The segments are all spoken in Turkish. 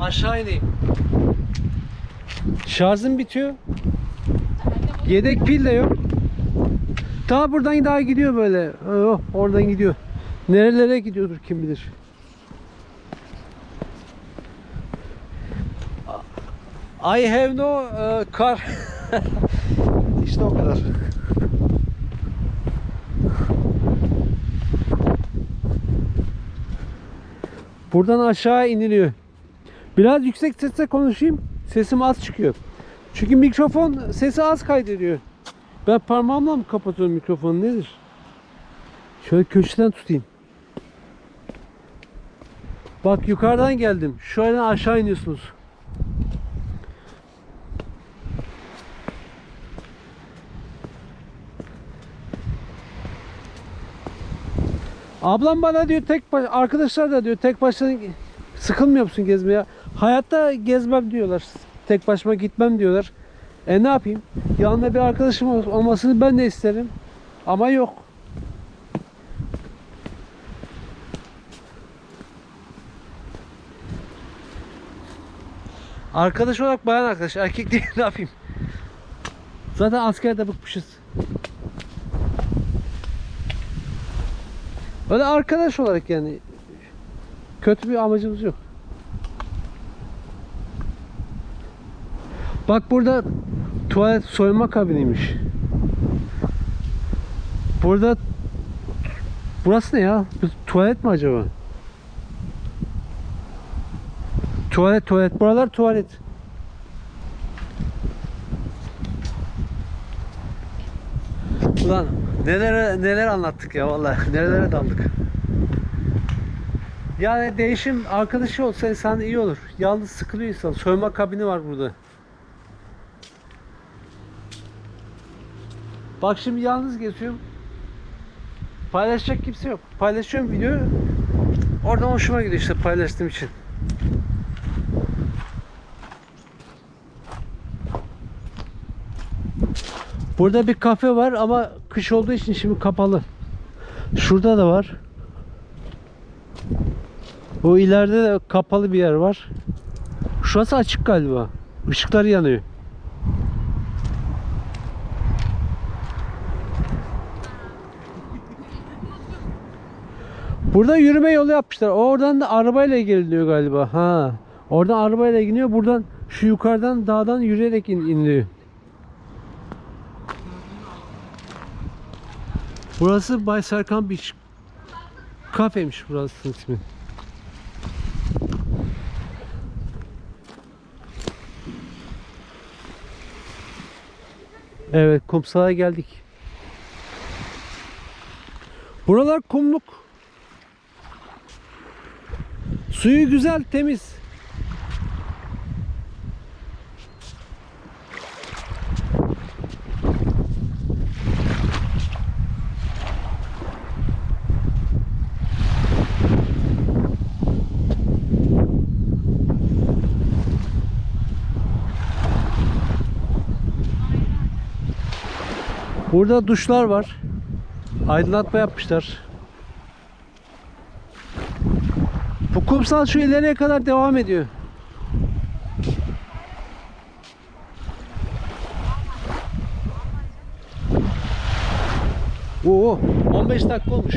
Aşağı ineyim. Şarjım bitiyor. Yedek pil de yok. Ta buradan daha gidiyor böyle. Oh, oradan gidiyor. Nerelere gidiyordur kim bilir. I have no uh, car. işte o kadar. Buradan aşağı iniliyor. Biraz yüksek sesle konuşayım. Sesim az çıkıyor. Çünkü mikrofon sesi az kaydediyor. Ben parmağımla mı kapatıyorum mikrofonu nedir? Şöyle köşeden tutayım. Bak yukarıdan geldim. Şöyle aşağı iniyorsunuz. Ablam bana diyor tek baş, arkadaşlar da diyor tek başına sıkılmıyor musun gezmeye? Hayatta gezmem diyorlar. Tek başıma gitmem diyorlar. E ne yapayım? Yanında bir arkadaşım ol- olmasını ben de isterim. Ama yok. Arkadaş olarak bayan arkadaş. Erkek değil ne yapayım? Zaten askerde bıkmışız. Öyle arkadaş olarak yani. Kötü bir amacımız yok. Bak burada tuvalet soyunma kabiniymiş. Burada Burası ne ya? Bu tuvalet mi acaba? Tuvalet tuvalet. Buralar tuvalet. Ulan neler neler anlattık ya vallahi. Nerelere daldık. Yani değişim arkadaşı olsa insan iyi olur. Yalnız sıkılıyor insan. Soyunma kabini var burada. Bak şimdi yalnız geziyorum. Paylaşacak kimse yok. Paylaşıyorum videoyu. Oradan hoşuma gidiyor işte paylaştığım için. Burada bir kafe var ama kış olduğu için şimdi kapalı. Şurada da var. O ileride de kapalı bir yer var. Şurası açık galiba. Işıklar yanıyor. Burada yürüme yolu yapmışlar. Oradan da arabayla geliniyor galiba. Ha. Oradan arabayla gidiyor. Buradan şu yukarıdan dağdan yürüyerek in- iniliyor. Burası Bay Serkan Beach. Kafeymiş burası ismi. Evet kumsala geldik. Buralar kumluk. Suyu güzel, temiz. Burada duşlar var. Aydınlatma yapmışlar. Bu kumsal şu ileriye kadar devam ediyor. Oo, 15 dakika olmuş.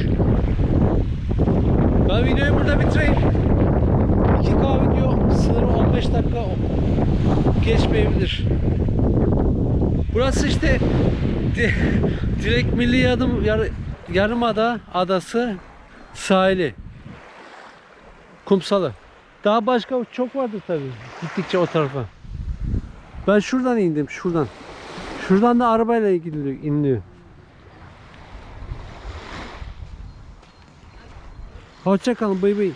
Ben videoyu burada bitireyim. 2K video sınırı 15 dakika geçmeyebilir. Burası işte di- direkt Milli Yarım Yar, Yarımada Adası sahili. Kumsalı. Daha başka çok vardır tabii. Gittikçe o tarafa. Ben şuradan indim, şuradan. Şuradan da arabayla ilgili iniliyor. Hoşça kalın, bay bay.